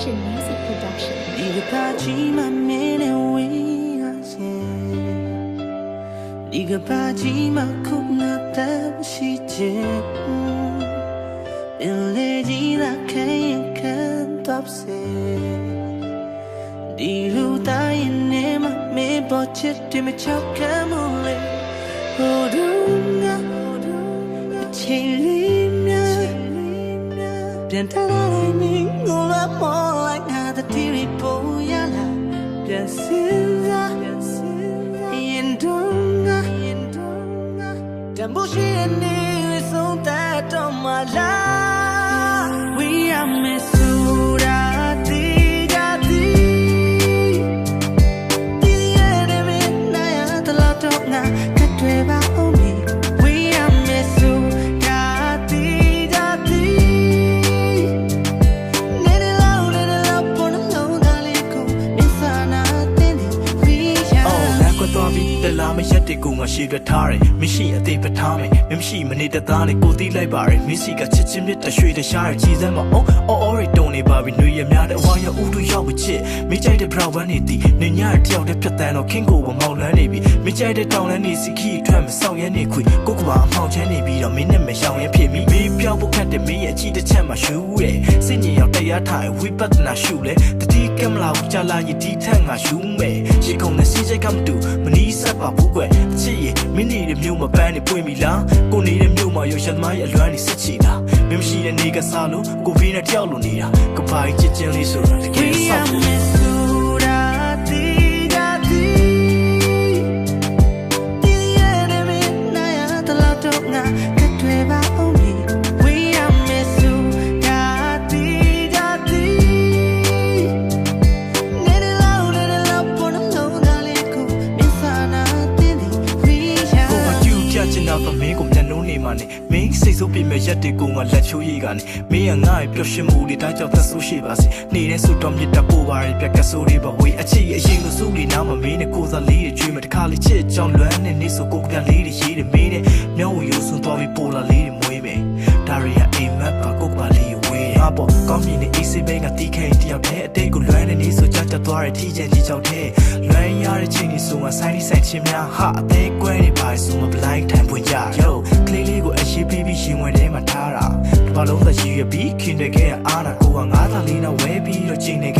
Action Music Production. ဒီကပါချီမမင်းနဲ့ဝေးရရှင်ဒီကပါချီမခုနာတရှိချင်ပင်လေကြီးလာခဲရင်ခံတော့စေဒီလူတိုင်းနဲ့မမေးပေါ်ချစ်တယ်မချောက် ပြန်တလာနေငိုလာမောလိုက်ငါတတိရီပေါ်ရလာပြန်စင်းစားပြန်စင်းစားရင်တော့ငါရင်တော့ငါတန်ဖို့ရှိတဲ့နေဆုံးတဲ့တော့မလား We are Missouri ရက်တဲ့ကိုငါရှေ့ကထားတယ်မရှိအသေးပထားမယ်မရှိမနေတသားနဲ့ကိုတီးလိုက်ပါရယ်မစီကချစ်ချင်းမြတ်တရွှေတရှားရကြည်စမ်းမအောင်အော်အော်ရီတုံ နေပါပြီနှွေရများတဲ့အဝါရဥတူရောက်ချစ်မိကြိုက်တဲ့ဘရာဝမ်းနေတီနေညရတယောက်တည်းဖြတ်တန်းတော့ခင်းကိုမောင်လန်းနေပြီမိကြိုက်တဲ့တောင်လန်းနေစီခီထွက်မဆောင်ရဲနေခွေကိုကဘာအမောင်ချမ်းနေပြီးတော့မင်းနဲ့မရှောင်ရဲဖြစ်မိမိပြောင်းဖို့ခတ်တဲ့မင်းရဲ့အချီတစ်ချက်မှရှူရဲစင်ကြီးရောက်တရားထားဝိပဿနာရှုလဲတတိကမလာဘူးကြလာရင်ဒီထက်ငါရှူမဲရေကုန်နဲ့စီးစိတ်ကမတူမနီးဆက်ပါဘူးကွယ်အချစ်ရင်မင်းနေတဲ့မြို့မပန်းနေပွင့်ပြီလားကိုနေတဲ့မြို့မှာရောရှက်သမားရဲ့အလွမ်းနေစစ်ချီလားမင်းမရှိတဲ့နေကစားလို့ကိုဖေးနဲ့တယောက်လိုနေတာကပိုင်ချစ်ချင်းလေးဆိုတာတကယ် ဆိုးပြမဲ့ရက်တွေကိုငါလက်ချိုးရည်ကနေမင်းကငါ့ရဲ့ပျော်ရွှင်မှုတွေဒါကြောင့်သက်ဆိုးရှိပါစေနေတဲ့ဆူတော်မြစ်တပိုးပါရဲ့ပြက်ကဆိုးတွေပါဝေးအချစ်ရဲ့အရင်ကစူးလေးနားမမင်းနဲ့ကိုစားလေးတွေကျွေးမတခါလေးချစ်ကြောင်လွမ်းနေနေဆိုကိုကပြလေးတွေရေးတယ်မင်းနဲ့မြောင်းဝရိုးစွန်းသွားပြီးပိုလာလေးတွေမွေးမယ်ဒါရီယာအိမ်မက်ပါကိုကပါလေးဝေးအပေါ်ကောင်းမြင်တဲ့ AC ဘင်းကတီးခဲတယောက်တည်းအတိတ်ကိုလွမ်းနေနေဆိုကြကြသွားတဲ့ထီးချင်ကြီးကြောက်တဲ့လွမ်းရတဲ့ချိန်ကြီးဆိုမှဆိုင်ဒီဆိုင်ချင်းများဟာအသေးကွဲနေပါဆိုမှ blind time ပွင့်ကြ မှာထားတာဒီဘာလုံးသက်ရည်ရပြီးခင်တဲ့ခဲ့အားနာကိုကငါးသားလေးနဲ့ဝဲပြီးတော့ချိန်နေခဲ့တာမှားတာမင်းကများချစ်ကိုကပင်နေ